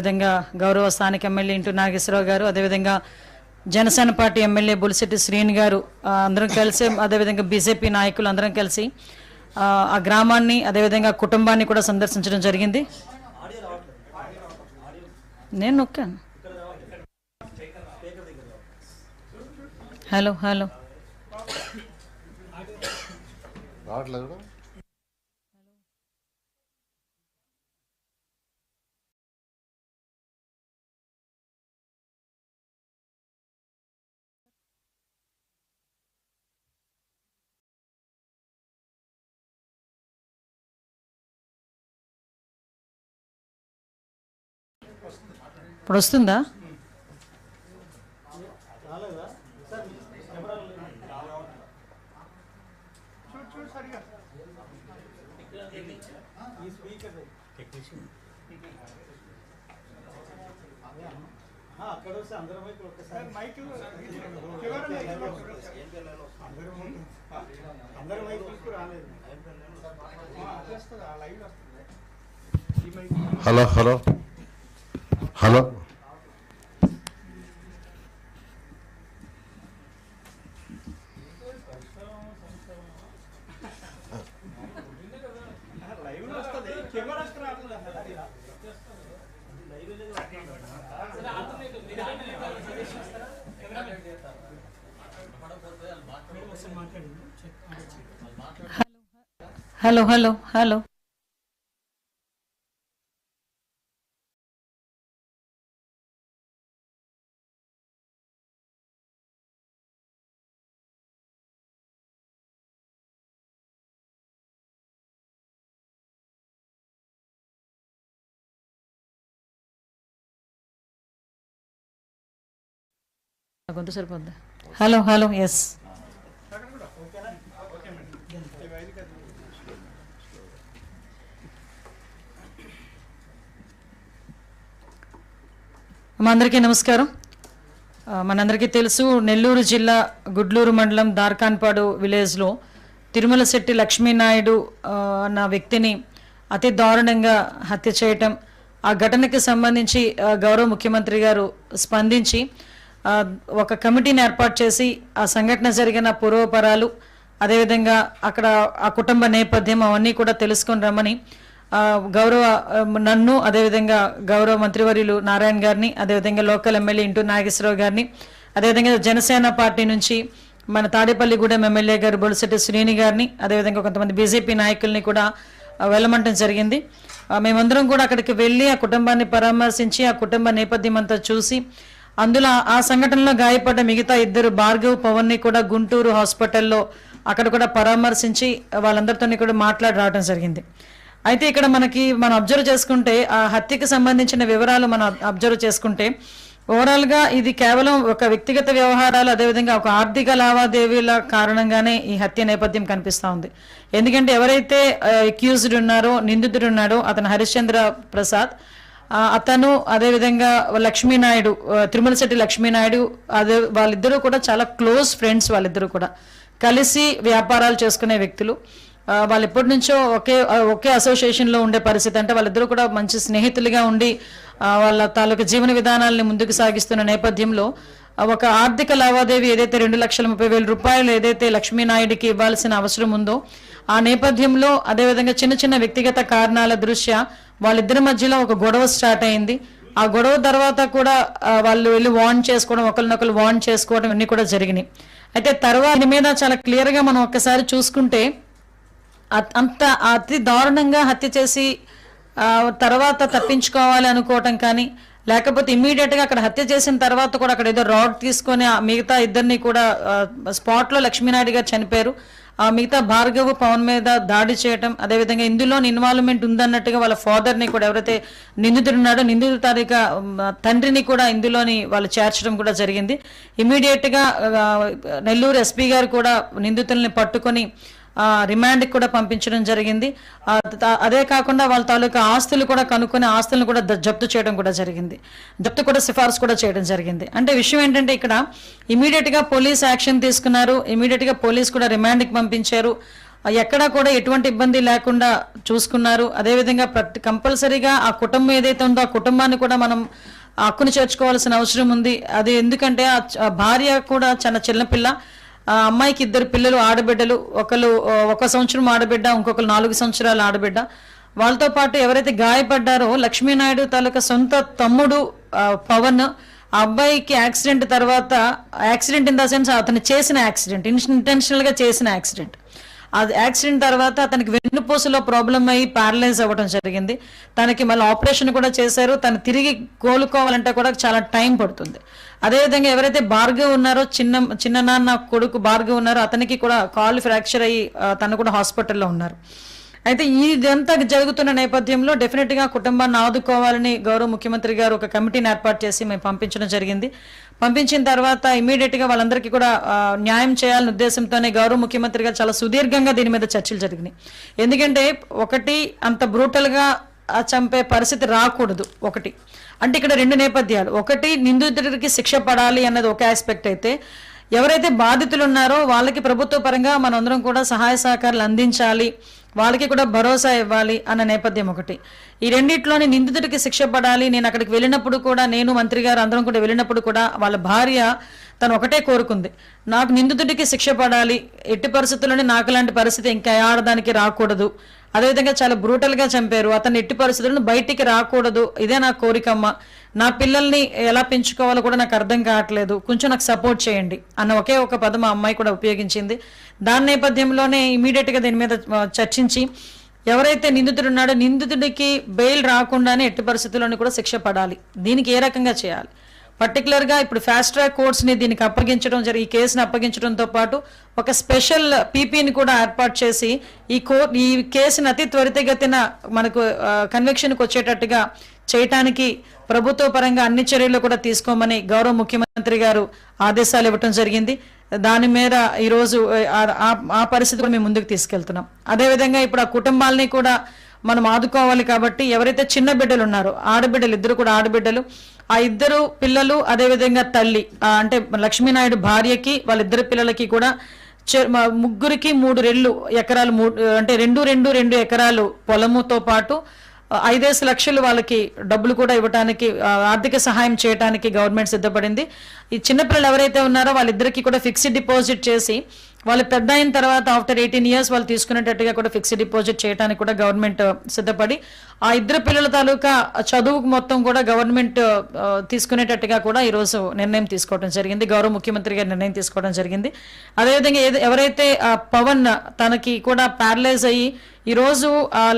అదేవిధంగా గౌరవ స్థానిక ఎమ్మెల్యే ఇంటూ నాగేశ్వరరావు గారు అదేవిధంగా జనసేన పార్టీ ఎమ్మెల్యే బులిశెట్టి శ్రీని గారు అందరం కలిసి అదేవిధంగా బీజేపీ నాయకులు అందరం కలిసి ఆ, ఆ గ్రామాన్ని అదేవిధంగా కుటుంబాన్ని కూడా సందర్శించడం జరిగింది. నేను నొక్కాను. హలో హలో ఇప్పుడు రాలేదు hello hello. Hello. Hello hello hello. గొంతు సరిపోద్ది? హలో హలో ఎస్ మా అందరికీ నమస్కారం. మనందరికీ తెలుసు నెల్లూరు జిల్లా గుడ్లూరు మండలం దార్కాన్పాడు విలేజ్లో తిరుమల శెట్టి లక్ష్మీనాయుడు అన్న వ్యక్తిని అతి దారుణంగా హత్య చేయటం ఆ ఘటనకి సంబంధించి గౌరవ ముఖ్యమంత్రి గారు స్పందించి ఒక కమిటీని ఏర్పాటు చేసి ఆ సంఘటన జరిగిన పూర్వపరాలు అదేవిధంగా అక్కడ ఆ కుటుంబ నేపథ్యం అవన్నీ కూడా తెలుసుకొని రమ్మని గౌరవ నన్ను అదేవిధంగా గౌరవ మంత్రివర్యులు నారాయణ గారిని అదేవిధంగా లోకల్ ఎమ్మెల్యే ఇంటూ నాగేశ్వరరావు గారిని అదేవిధంగా జనసేన పార్టీ నుంచి మన తాడేపల్లిగూడెం ఎమ్మెల్యే గారు బొలిశెట్టి శ్రీని గారిని అదేవిధంగా కొంతమంది బీజేపీ నాయకుల్ని కూడా వెళ్ళమంటం జరిగింది. మేమందరం కూడా అక్కడికి వెళ్ళి ఆ కుటుంబాన్ని పరామర్శించి ఆ కుటుంబ నేపథ్యం అంతా చూసి అందులో ఆ- సంఘటనలో గాయపడ్డ మిగతా ఇద్దరు భార్గవ్ పవన్ని కూడా గుంటూరు హాస్పిటల్లో అక్కడ కూడా పరామర్శించి వాళ్ళందరితో కూడా మాట్లాడి రావడం జరిగింది. అయితే ఇక్కడ మనకి మనం అబ్జర్వ్ చేసుకుంటే ఆ హత్యకి సంబంధించిన వివరాలు మనం అబ్జర్వ్ చేసుకుంటే ఓవరాల్గా ఇది కేవలం ఒక వ్యక్తిగత వ్యవహారాలు అదేవిధంగా ఒక ఆర్థిక లావాదేవీల కారణంగానే ఈ హత్య నేపథ్యం కనిపిస్తూ ఉంది. ఎందుకంటే ఎవరైతే అక్యూజ్డ్ ఉన్నారో నిందితుడు ఉన్నాడో అతను హరిశ్చంద్ర ప్రసాద్. అతను అదేవిధంగా లక్ష్మీనాయుడు తిరుమల శెట్టి లక్ష్మీనాయుడు అదే వాళ్ళిద్దరూ కూడా చాలా క్లోజ్ ఫ్రెండ్స్ వాళ్ళిద్దరూ కూడా. కలిసి వ్యాపారాలు చేసుకునే వ్యక్తులు. వాళ్ళు ఎప్పటి నుంచో ఒకే ఒకే అసోసియేషన్లో ఉండే పరిస్థితి. అంటే వాళ్ళిద్దరూ కూడా మంచి స్నేహితులుగా ఉండి వాళ్ళ తాలూకు జీవన విధానాలని ముందుకు సాగిస్తున్న నేపథ్యంలో ఒక ఆర్థిక లావాదేవీ ఏదైతే రెండు లక్షల ముప్పై వేల రూపాయలు ఏదైతే లక్ష్మీనాయుడికి ఇవ్వాల్సిన అవసరం ఉందో ఆ నేపథ్యంలో అదేవిధంగా చిన్న చిన్న వ్యక్తిగత కారణాల దృష్ట్యా వాళ్ళిద్దరి మధ్యలో ఒక గొడవ స్టార్ట్ అయింది. ఆ గొడవ తర్వాత కూడా వాళ్ళు వెళ్ళి వార్న్ చేసుకోవడం ఒకరినొకరు వార్న్ చేసుకోవడం ఇవన్నీ కూడా జరిగినాయి. అయితే తర్వాత దీని మీద చాలా క్లియర్గా మనం ఒక్కసారి చూసుకుంటే అ- అంత అతి దారుణంగా హత్య చేసి తర్వాత తప్పించుకోవాలి అనుకోవటం కానీ లేకపోతే ఇమ్మీడియట్గా అక్కడ హత్య చేసిన తర్వాత కూడా అక్కడ ఏదో రాడ్ తీసుకొని ఆ మిగతా ఇద్దరిని కూడా స్పాట్లో లక్ష్మీనాయుడు గారు చనిపోయారు. మిగతా భార్గవ్ పవన్ మీద దాడి చేయటం అదేవిధంగా ఇందులో ఇన్వాల్వ్మెంట్ ఉందన్నట్టుగా వాళ్ళ ఫాదర్ని కూడా ఎవరైతే నిందితుడు ఉన్నాడో నిందితుడు తారీఖు తండ్రిని కూడా ఇందులోని వాళ్ళు చేర్చడం కూడా జరిగింది. ఇమీడియట్గా నెల్లూరు ఎస్పీ గారు కూడా నిందితుల్ని పట్టుకొని రిమాండ్కి కూడా పంపించడం జరిగింది. అదే కాకుండా వాళ్ళ తాలూకా ఆస్తులు కూడా కనుక్కొని ఆస్తులను కూడా జప్తు చేయడం కూడా జరిగింది. జప్తు కూడా సిఫార్సు కూడా చేయడం జరిగింది. అంటే విషయం ఏంటంటే ఇక్కడ ఇమీడియట్గా పోలీస్ యాక్షన్ తీసుకున్నారు. ఇమీడియట్గా పోలీస్ కూడా రిమాండ్కి పంపించారు. ఎక్కడా కూడా ఎటువంటి ఇబ్బంది లేకుండా చూసుకున్నారు. అదేవిధంగా ప్రతి కంపల్సరీగా ఆ కుటుంబం ఏదైతే ఉందో ఆ కుటుంబాన్ని కూడా మనం హక్కును చేర్చుకోవాల్సిన అవసరం ఉంది. అది ఎందుకంటే ఆ ఆ భార్య కూడా చాలా చిన్నపిల్ల. ఆ అమ్మాయికి ఇద్దరు పిల్లలు ఆడబిడ్డలు ఒకరు ఒక సంవత్సరం ఆడబిడ్డ ఇంకొకరు నాలుగు సంవత్సరాలు ఆడబిడ్డ. వాళ్ళతో పాటు ఎవరైతే గాయపడ్డారో లక్ష్మీనాయుడు తాలూకా సొంత తమ్ముడు పవన్. ఆ అబ్బాయికి యాక్సిడెంట్ తర్వాత యాక్సిడెంట్ ఇన్ ద సెన్స్ అతను చేసిన యాక్సిడెంట్ ఇంటెన్షనల్గా చేసిన యాక్సిడెంట్. అది యాక్సిడెంట్ తర్వాత అతనికి వెన్నుపూసలో ప్రాబ్లం అయ్యి ప్యారలైజ్ అవ్వడం జరిగింది. తనకి మళ్ళీ ఆపరేషన్ కూడా చేశారు. తను తిరిగి కోలుకోవాలంటే కూడా చాలా టైం పడుతుంది. అదేవిధంగా ఎవరైతే భార్గవ్ ఉన్నారో చిన్న చిన్న నాన్న కొడుకు భార్గవ్ ఉన్నారో అతనికి కూడా కాలు ఫ్రాక్చర్ అయ్యి తను కూడా హాస్పిటల్లో ఉన్నారు. అయితే ఇదంతా జరుగుతున్న నేపథ్యంలో డెఫినెట్గా కుటుంబాన్ని ఆదుకోవాలని గౌరవ ముఖ్యమంత్రి గారు ఒక కమిటీని ఏర్పాటు చేసి మేము పంపించడం జరిగింది. పంపించిన తర్వాత ఇమీడియట్గా వాళ్ళందరికీ కూడా న్యాయం చేయాలనే ఉద్దేశంతోనే గౌరవ ముఖ్యమంత్రి గారు చాలా సుదీర్ఘంగా దీని మీద చర్చలు జరిగినాయి. ఎందుకంటే ఒకటి అంత బ్రూటల్గా చంపే పరిస్థితి రాకూడదు. ఒకటి. అంటే ఇక్కడ రెండు నేపథ్యాలు. ఒకటి నిందితుడికి శిక్ష పడాలి అన్నది ఒక ఆస్పెక్ట్ అయితే ఎవరైతే బాధితులు ఉన్నారో వాళ్ళకి ప్రభుత్వ పరంగా మనందరం కూడా సహాయ సహకారాలు అందించాలి. వాళ్ళకి కూడా భరోసా ఇవ్వాలి అన్న నేపథ్యం ఒకటి. ఈ రెండిట్లోని నిందితుడికి శిక్ష పడాలి నేను అక్కడికి వెళ్ళినప్పుడు కూడా నేను మంత్రి గారు అందరం కూడా వెళ్ళినప్పుడు కూడా వాళ్ళ భార్య తను ఒకటే కోరుకుంది. నాకు నిందితుడికి శిక్ష పడాలి. ఎట్టి పరిస్థితుల్లోనే నాకు లాంటి పరిస్థితి ఇంకా ఆడదానికి రాకూడదు. అదేవిధంగా చాలా బ్రూటల్గా చంపారు. అతను ఎట్టి పరిస్థితులను బయటికి రాకూడదు. ఇదే నా కోరికమ్మ. నా పిల్లల్ని ఎలా పెంచుకోవాలో కూడా నాకు అర్థం కావట్లేదు. కొంచెం నాకు సపోర్ట్ చేయండి అన్న ఒకే ఒక పదం ఆ అమ్మాయి కూడా ఉపయోగించింది. దాని నేపథ్యంలోనే ఇమీడియట్గా దీని మీద చర్చించి ఎవరైతే నిందితుడు ఉన్నాడో నిందితుడికి బెయిల్ రాకుండానే ఎట్టి పరిస్థితుల్లోనూ కూడా శిక్ష పడాలి. దీనికి ఏ రకంగా చేయాలి? పర్టికులర్గా ఇప్పుడు ఫాస్ట్ ట్రాక్ కోర్ట్స్ని దీనికి అప్పగించడం జరిగి ఈ కేసుని అప్పగించడంతో పాటు ఒక స్పెషల్ పీపీని కూడా ఏర్పాటు చేసి ఈ కోర్ట్ ఈ కేసుని అతి త్వరితగతిన మనకు కన్వెక్షన్కి వచ్చేటట్టుగా చేయటానికి ప్రభుత్వ పరంగా అన్ని చర్యలు కూడా తీసుకోమని గౌరవ ముఖ్యమంత్రి గారు ఆదేశాలు ఇవ్వటం జరిగింది. దాని మీద ఈరోజు ఆ- ఆ- ఆ పరిస్థితి కూడా మేము ముందుకు తీసుకెళ్తున్నాం. అదేవిధంగా ఇప్పుడు ఆ కుటుంబాలని కూడా మనం ఆదుకోవాలి కాబట్టి ఎవరైతే చిన్న బిడ్డలు ఉన్నారో ఆడబిడ్డలు ఇద్దరు కూడా ఆడబిడ్డలు ఆ ఇద్దరు పిల్లలు అదేవిధంగా తల్లి అంటే లక్ష్మీనాయుడు భార్యకి వాళ్ళిద్దరు పిల్లలకి కూడా ముగ్గురికి మూడు రెళ్ళు ఎకరాలు మూడు అంటే రెండు రెండు రెండు ఎకరాలు పొలముతో పాటు ఐదేసి లక్షలు వాళ్ళకి డబ్బులు కూడా ఇవ్వడానికి ఆర్థిక సహాయం చేయడానికి గవర్నమెంట్ సిద్ధపడింది. ఈ చిన్నపిల్లలు ఎవరైతే ఉన్నారో వాళ్ళిద్దరికి కూడా ఫిక్స్డ్ డిపాజిట్ చేసి వాళ్ళు పెద్ద అయిన తర్వాత ఆఫ్టర్ ఎయిటీన్ ఇయర్స్ వాళ్ళు తీసుకునేటట్టుగా కూడా ఫిక్స్డ్ డిపాజిట్ చేయడానికి కూడా గవర్నమెంట్ సిద్ధపడి ఆ ఇద్దరు పిల్లల తాలూకా చదువుకు మొత్తం కూడా గవర్నమెంట్ తీసుకునేటట్టుగా కూడా ఈరోజు నిర్ణయం తీసుకోవడం జరిగింది. గౌరవ ముఖ్యమంత్రి గారు నిర్ణయం తీసుకోవడం జరిగింది. అదేవిధంగా ఎవరైతే పవన్ తనకి కూడా ప్యారలైజ్ అయ్యి ఈరోజు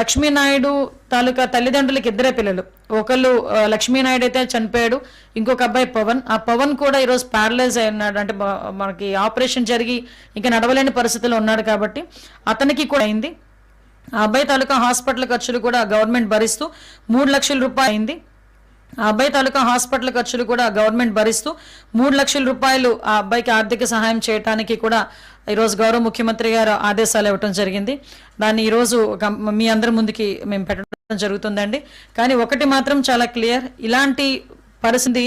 లక్ష్మీనాయుడు తాలూకా తల్లిదండ్రులకి ఇద్దరే పిల్లలు. ఒకళ్ళు లక్ష్మీనాయుడు అయితే చనిపోయాడు ఇంకొక అబ్బాయి పవన్. ఆ పవన్ కూడా ఈరోజు ప్యారలైజ్ అయి ఉన్నాడు. అంటే మనకి ఆపరేషన్ జరిగి ఇంకా నడవలేని పరిస్థితిలో ఉన్నాడు కాబట్టి అతనికి కూడా అయింది. అబ్బాయి తాలూకా హాస్పిటల్ ఖర్చులు కూడా గవర్నమెంట్ భరిస్తూ మూడు లక్షల రూపాయలు అయింది. ఆ అబ్బాయి తాలూకా హాస్పిటల్ ఖర్చులు కూడా గవర్నమెంట్ భరిస్తూ మూడు లక్షల రూపాయలు ఆ అబ్బాయికి ఆర్థిక సహాయం చేయడానికి కూడా ఈరోజు గౌరవ ముఖ్యమంత్రి గారు ఆదేశాలు ఇవ్వటం జరిగింది. దాన్ని ఈరోజు మీ అందరి ముందుకి మేము పెట్టడం జరుగుతుందండి. కానీ ఒకటి మాత్రం చాలా క్లియర్. ఇలాంటి పరిస్థితి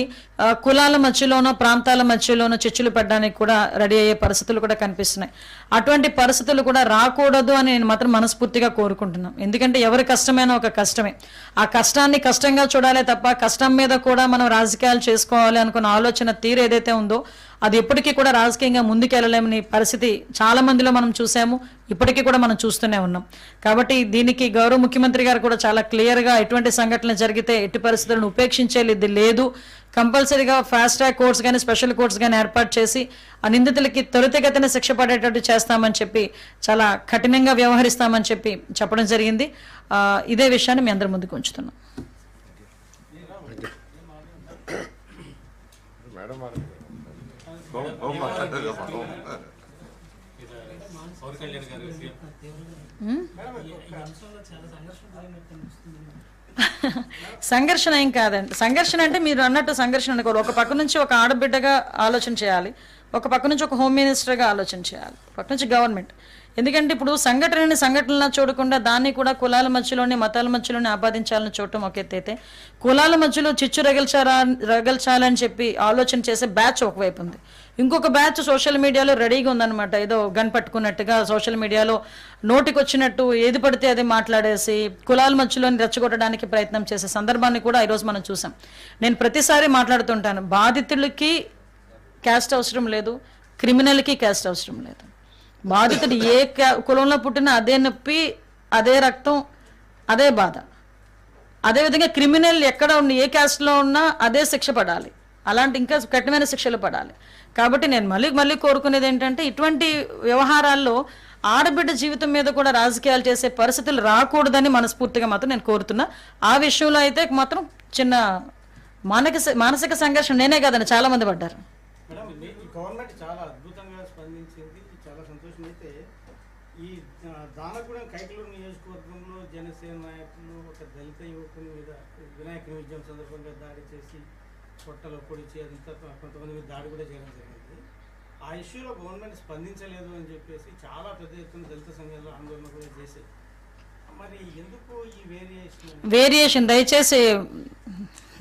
కులాల మధ్యలోనో ప్రాంతాల మధ్యలోనో చర్చలు పడడానికి కూడా రెడీ అయ్యే పరిస్థితులు కూడా కనిపిస్తున్నాయి. అటువంటి పరిస్థితులు కూడా రాకూడదు అని నేను మాత్రం మనస్ఫూర్తిగా కోరుకుంటున్నాను ఎందుకంటే ఎవరి కష్టమైనా ఒక కష్టమే. ఆ కష్టాన్ని కష్టంగా చూడాలే తప్ప కష్టం మీద కూడా మనం రాజకీయాలు చేసుకోవాలి అనుకున్న ఆలోచన తీరు ఏదైతే ఉందో అది ఎప్పటికీ కూడా రాజకీయంగా ముందుకెళ్ళలేమని పరిస్థితి చాలా మందిలో మనం చూసాము. ఇప్పటికీ కూడా మనం చూస్తూనే ఉన్నాం. కాబట్టి దీనికి గౌరవ ముఖ్యమంత్రి గారు కూడా చాలా క్లియర్గా ఎటువంటి సంఘటనలు జరిగితే ఎట్టి పరిస్థితులను ఉపేక్షించేది లేదు. కంపల్సరీగా ఫాస్ట్ ట్రాక్ కోర్ట్స్ కానీ స్పెషల్ కోర్ట్స్ కానీ ఏర్పాటు చేసి ఆ నిందితులకి త్వరితగతిన శిక్ష పడేటట్టు చేస్తామని చెప్పి చాలా కఠినంగా వ్యవహరిస్తామని చెప్పి చెప్పడం జరిగింది. ఇదే విషయాన్ని మీ అందరి ముందుకు ఉంచుతున్నాం. మేడం సంఘర్షణ ఏం కాదండి. సంఘర్షణ అంటే మీరు అన్నట్టు సంఘర్షణ అనుకోరు. ఒక పక్క నుంచి ఒక ఆడబిడ్డగా ఆలోచన చేయాలి. ఒక పక్క నుంచి ఒక హోమ్ మినిస్టర్గా ఆలోచన చేయాలి. పక్క నుంచి గవర్నమెంట్. ఎందుకంటే ఇప్పుడు సంఘటనని సంఘటనలా చూడకుండా దాన్ని కూడా కులాల మధ్యలోనే మతాల మధ్యలోనే ఆపాదించాలని చూడటం ఒక ఎత్తు అయితే కులాల మధ్యలో చిచ్చు రగల్చారా రగల్చాలని చెప్పి ఆలోచన చేసే బ్యాచ్ ఒకవైపు ఉంది. ఇంకొక బ్యాచ్ సోషల్ మీడియాలో రెడీగా ఉందన్నమాట. ఏదో గన్ పట్టుకున్నట్టుగా సోషల్ మీడియాలో నోటికొచ్చినట్టు ఏది పడితే అది మాట్లాడేసి కులాల మధ్యలోని రెచ్చగొట్టడానికి ప్రయత్నం చేసే సందర్భాన్ని కూడా ఈరోజు మనం చూసాం. నేను ప్రతిసారి మాట్లాడుతుంటాను. బాధితులకి క్యాస్ట్ అవసరం లేదు క్రిమినల్కి క్యాస్ట్ అవసరం లేదు. బాధితుడు ఏ కులంలో పుట్టినా అదే నొప్పి అదే రక్తం అదే బాధ. అదేవిధంగా క్రిమినల్ ఎక్కడ ఉన్న ఏ క్యాస్ట్లో ఉన్నా అదే శిక్ష పడాలి. అలాంటి ఇంకా కఠినమైన శిక్షలు పడాలి. కాబట్టి నేను మళ్ళీ మళ్ళీ కోరుకునేది ఏంటంటే ఇటువంటి వ్యవహారాల్లో ఆడబిడ్డ జీవితం మీద కూడా రాజకీయాలు చేసే పరిస్థితులు రాకూడదని మనస్ఫూర్తిగా మాత్రం నేను కోరుతున్నా. ఆ విషయంలో అయితే మాత్రం చిన్న మానసిక మానసిక సంఘర్షణ నేనే కాదని చాలా మంది పడ్డారు. గవర్నమెంట్ చాలా అద్భుతంగా స్పందించింది చాలా సంతోషం అయితే ఈ ఆ, దానగూడెం కైకలూరు నియోజకవర్గంలో జనసేన నాయకులు ఒక దళిత యువకుని మీద వినాయక నిమజ్జనం సందర్భంగా దాడి చేసి పొట్టలో పొడిచి అంతా కొంతమంది మీద దాడి కూడా చేయడం జరిగింది. ఆ ఇష్యూలో గవర్నమెంట్ స్పందించలేదు అని చెప్పేసి చాలా పెద్ద ఎత్తున దళిత సంఘాల్లో ఆందోళన కూడా చేసేది మరి ఎందుకు ఈ వేరియేషన్ వేరియేషన్ దయచేసి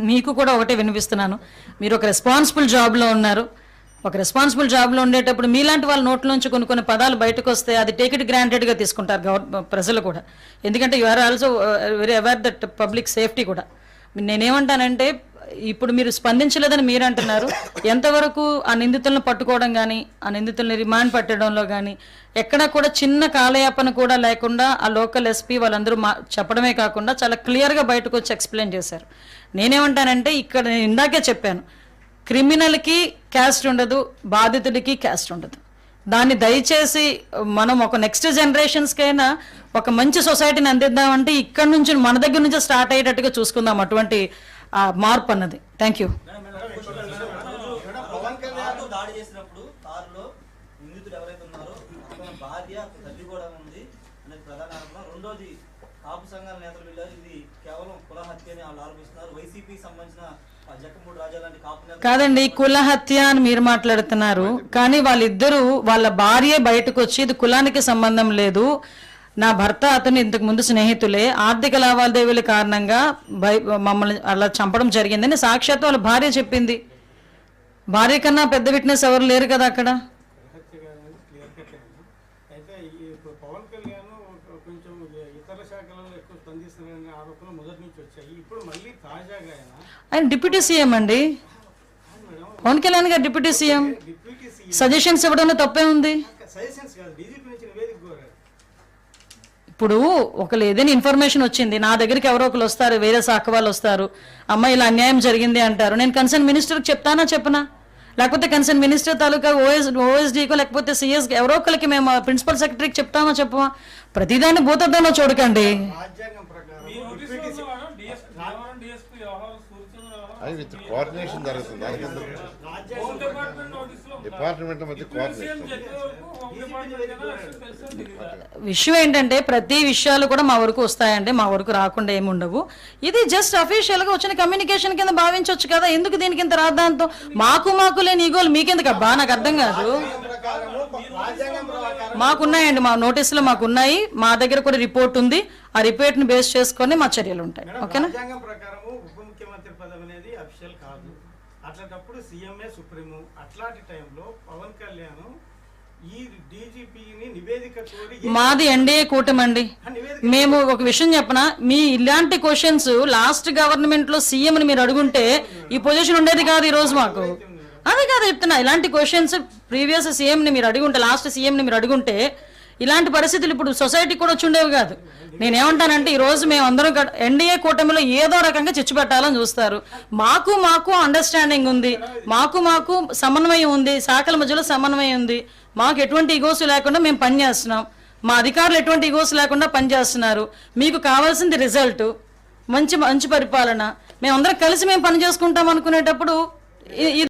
మీకు కూడా ఒకటే వినిపిస్తున్నాను. మీరు ఒక రెస్పాన్సిబుల్ జాబ్లో ఉన్నారు. ఒక రెస్పాన్సిబుల్ జాబ్లో ఉండేటప్పుడు మీలాంటి వాళ్ళ నోట్లోంచి కొన్ని కొన్ని పదాలు బయటకు వస్తే అది టేక్ ఇట్ గ్రాంటెడ్గా తీసుకుంటారు గవర్ ప్రజలు కూడా. ఎందుకంటే you are also very aware that public safety కూడా. నేనేమంటానంటే ఇప్పుడు మీరు స్పందించలేదని మీరు అంటున్నారు ఎంతవరకు ఆ నిందితులను పట్టుకోవడం కానీ ఆ నిందితుల్ని రిమాండ్ పెట్టడంలో కానీ ఎక్కడా కూడా చిన్న కాలయాపన కూడా లేకుండా ఆ లోకల్ ఎస్పీ వాళ్ళందరూ మా చెప్పడమే కాకుండా చాలా క్లియర్గా బయటకు వచ్చి ఎక్స్ప్లెయిన్ చేశారు. నేనేమంటానంటే ఇక్కడ నేను ఇందాకే చెప్పాను క్రిమినల్కి క్యాస్ట్ ఉండదు బాధితుడికి క్యాస్ట్ ఉండదు. దాన్ని దయచేసి మనం ఒక నెక్స్ట్ జనరేషన్స్కైనా ఒక మంచి సొసైటీని అందిద్దామంటే ఇక్కడ నుంచి మన దగ్గర నుంచి స్టార్ట్ అయ్యేటట్టుగా చూసుకుందాం అటువంటి మార్పు అన్నది థ్యాంక్ యూ కారుతో దాడి చేసినప్పుడు కారులో నిందితుడు ఎవరైతే ఉన్నారో అతని భార్య అతని తల్లి కూడా ఉంది అనేది ప్రధాన ఆరోపణ రెండోది కాపు సంఘాల నేతలు వీళ్ళు ఇది కేవలం కుల హత్య అని వాళ్ళు ఆరోపిస్తున్నారు వైసీపీకి సంబంధించిన ఆ జక్కమూడి రాజా లాంటి కాపు నేతలు కాదండి కుల హత్య అని మీరు మాట్లాడుతున్నారు. కానీ వాళ్ళిద్దరూ వాళ్ళ భార్య బయటకు వచ్చి ఇది కులానికి సంబంధం లేదు. నా భర్త అతను ఇంతకు ముందు స్నేహితులే. ఆర్థిక లావాదేవీల కారణంగా మమ్మల్ని అలా చంపడం జరిగిందని సాక్షాత్తు వాళ్ళ భార్య చెప్పింది. భార్య కన్నా పెద్ద విట్నెస్ ఎవరు లేరు కదా అక్కడ? ఆయన డిప్యూటీ సీఎం అండి. పవన్ కళ్యాణ్ గారు డిప్యూటీ సీఎం. సజెషన్స్ ఇవ్వడంలో తప్పే ఉంది. ఇప్పుడు ఒకళ్ళు ఏదైనా ఇన్ఫర్మేషన్ వచ్చింది నా దగ్గరికి ఎవరో ఒకరు వస్తారు వేరే శాఖ వాళ్ళు వస్తారు అమ్మ ఇలా అన్యాయం జరిగింది అంటారు. నేను కన్సర్న్ మినిస్టర్కి చెప్తానా చెప్పనా? లేకపోతే కన్సర్న్ మినిస్టర్ తాలూకా ఓఎస్ ఓఎస్డీకో లేకపోతే సిఎస్ ఎవరో ఒకరికి మేము ప్రిన్సిపల్ సెక్రటరీకి చెప్తామా చెప్పమా? ప్రతిదాన్ని భూతద్దంలో చూడకండి. అది విత్ కోఆర్డినేషన్ జరుగుతుంది డిపార్ట్మెంట్ నోటీసులో ఉందా? డిపార్ట్మెంట్ మధ్య కోఆర్డినేషన్? విషయం ఏంటంటే ప్రతి విషయాలు కూడా మా వరకు వస్తాయండి మా వరకు రాకుండా ఏమి ఉండవు ఇది జస్ట్ అఫీషియల్గా వచ్చిన కమ్యూనికేషన్ కింద భావించవచ్చు కదా ఎందుకు దీనికి ఇంత రాద్దాంతం మాకు మాకు లేని ఈగోలు మీకెందుకు అబ్బా నాకు అర్థం కాదు ప్రకారము రాజ్యాంగం ప్రకారం మాకున్నాయండి మా నోటీసులో మాకు ఉన్నాయి మా దగ్గర కూడా రిపోర్ట్ ఉంది. ఆ రిపోర్ట్ని బేస్ చేసుకొని మా చర్యలు ఉంటాయి. ఓకేనా? రాజ్యాంగం ప్రకారము ఉప ముఖ్యమంత్రి పదవి అనేది అఫిషియల్ కాదు. అట్లాంటప్పుడు సీఎంఏ సుప్రీము అట్లాంటి టైంలో పవన్ కళ్యాణ్ ఈ డీజీపీని నివేదిక కోరి ఏ- మాది ఎన్డీఏ కూటమి అండి మేము ఒక విషయం చెప్పనా? మీ ఇలాంటి క్వశ్చన్స్ లాస్ట్ గవర్నమెంట్లో సీఎం ని మీరు అడుగుంటే ఈ పొజిషన్ ఉండేది కాదు ఈ రోజు మాకు. అదే కాదు చెప్తున్నా ఇలాంటి క్వశ్చన్స్ ప్రీవియస్ సీఎంని మీరు అడుగుంటే లాస్ట్ సీఎంని మీరు అడుగుంటే ఇలాంటి పరిస్థితులు ఇప్పుడు సొసైటీ కూడా వచ్చి ఉండేవి కాదు. నేనేమంటానంటే ఈ రోజు మేము అందరం ఎన్డీఏ కూటమిలో ఏదో రకంగా చిచ్చు పెట్టాలని చూస్తారు. మాకు మాకు అండర్స్టాండింగ్ ఉంది. మాకు మాకు సమన్వయం ఉంది. శాఖల మధ్యలో సమన్వయం ఉంది. మాకు ఎటువంటి ఇగోస్ లేకుండా మేము పనిచేస్తున్నాం మా అధికారులు ఎటువంటి ఇగోస్ లేకుండా పనిచేస్తున్నారు మీకు కావాల్సింది రిజల్ట్ మంచి మంచి పరిపాలన. మేమందరం కలిసి మేము పని చేసుకుంటాం అనుకునేటప్పుడు